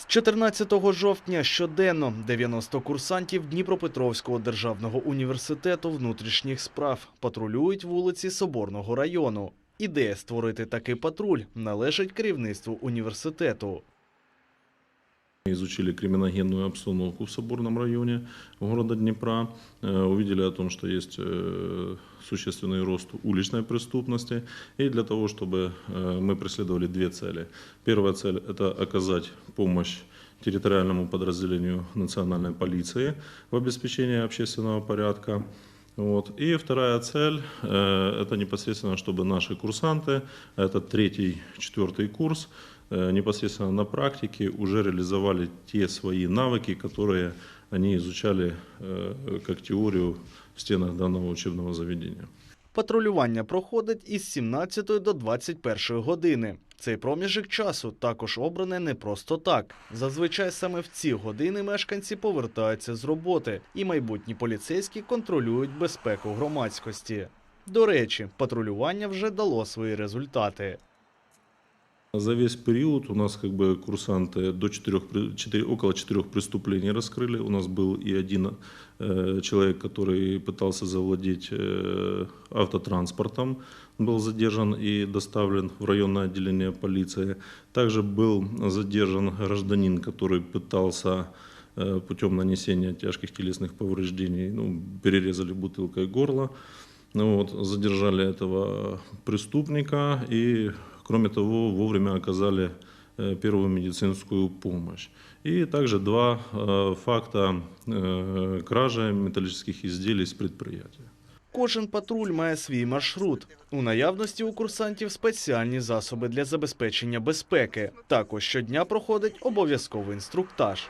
З 14 жовтня щоденно 90 курсантів Дніпропетровського державного університету внутрішніх справ патрулюють вулиці Соборного району. Ідея створити такий патруль належить керівництву університету. Мы изучили криминогенную обстановку в Соборном районе города Днепра, э, увидели о том, что есть э, существенный рост уличной преступности, и для того, чтобы э, мы преследовали две цели. Первая цель – это оказать помощь территориальному подразделению национальной полиции в обеспечении общественного порядка. Вот. И вторая цель э, – это непосредственно, чтобы наши курсанты, это третий, четвертый курс, э, непосредственно на практике уже реализовали те свои навыки, которые они изучали э, как теорию в стенах данного учебного заведения. Патрулювання проходить із 17 до 21 години. Цей проміжок часу також обране не просто так. Зазвичай саме в ці години мешканці повертаються з роботи, і майбутні поліцейські контролюють безпеку громадськості. До речі, патрулювання вже дало свої результати. За весь период у нас как бы курсанты до 4, 4, около четырех преступлений раскрыли. У нас был и один э, человек, который пытался завладеть э, автотранспортом, был задержан и доставлен в районное отделение полиции. Также был задержан гражданин, который пытался э, путем нанесения тяжких телесных повреждений, ну, перерезали бутылкой горло. Ну вот, задержали этого преступника и, кроме того, вовремя оказали э, первую медицинскую помощь. И также два э, факта э, кражи металлических изделий с предприятия. Кожен патруль має свій маршрут. У наявності у курсантів спеціальні засоби для забезпечення безпеки. Також щодня проходить обов'язковий інструктаж.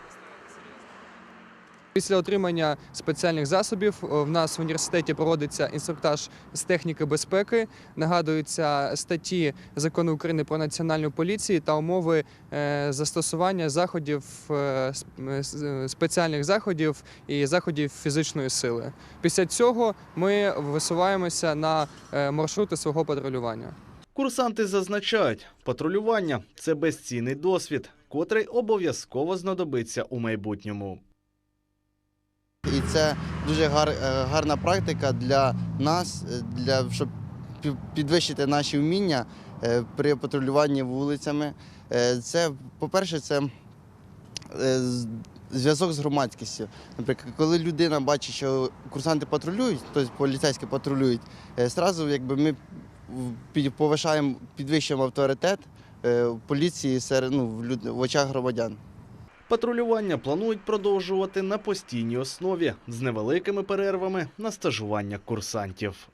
Після отримання спеціальних засобів е, в нас в університеті проводиться інструктаж з техніки безпеки, нагадуються статті закону України про національну поліцію та умови е, застосування заходів е, спеціальних заходів і заходів фізичної сили. Після цього ми висуваємося на маршрути свого патрулювання. Курсанти зазначають, патрулювання це безцінний досвід, котрий обов'язково знадобиться у майбутньому. Це дуже гар, е, гарна практика для нас, е, для, щоб підвищити наші вміння е, при патрулюванні вулицями. Це, по-перше, це зв'язок з громадськістю. Наприклад, коли людина бачить, що курсанти патрулюють, тобто поліцейські патрулюють, зразу якби ми повишаємо, підвищуємо авторитет поліції серед, ну, в очах громадян. Патрулювання планують продовжувати на постійній основі з невеликими перервами на стажування курсантів.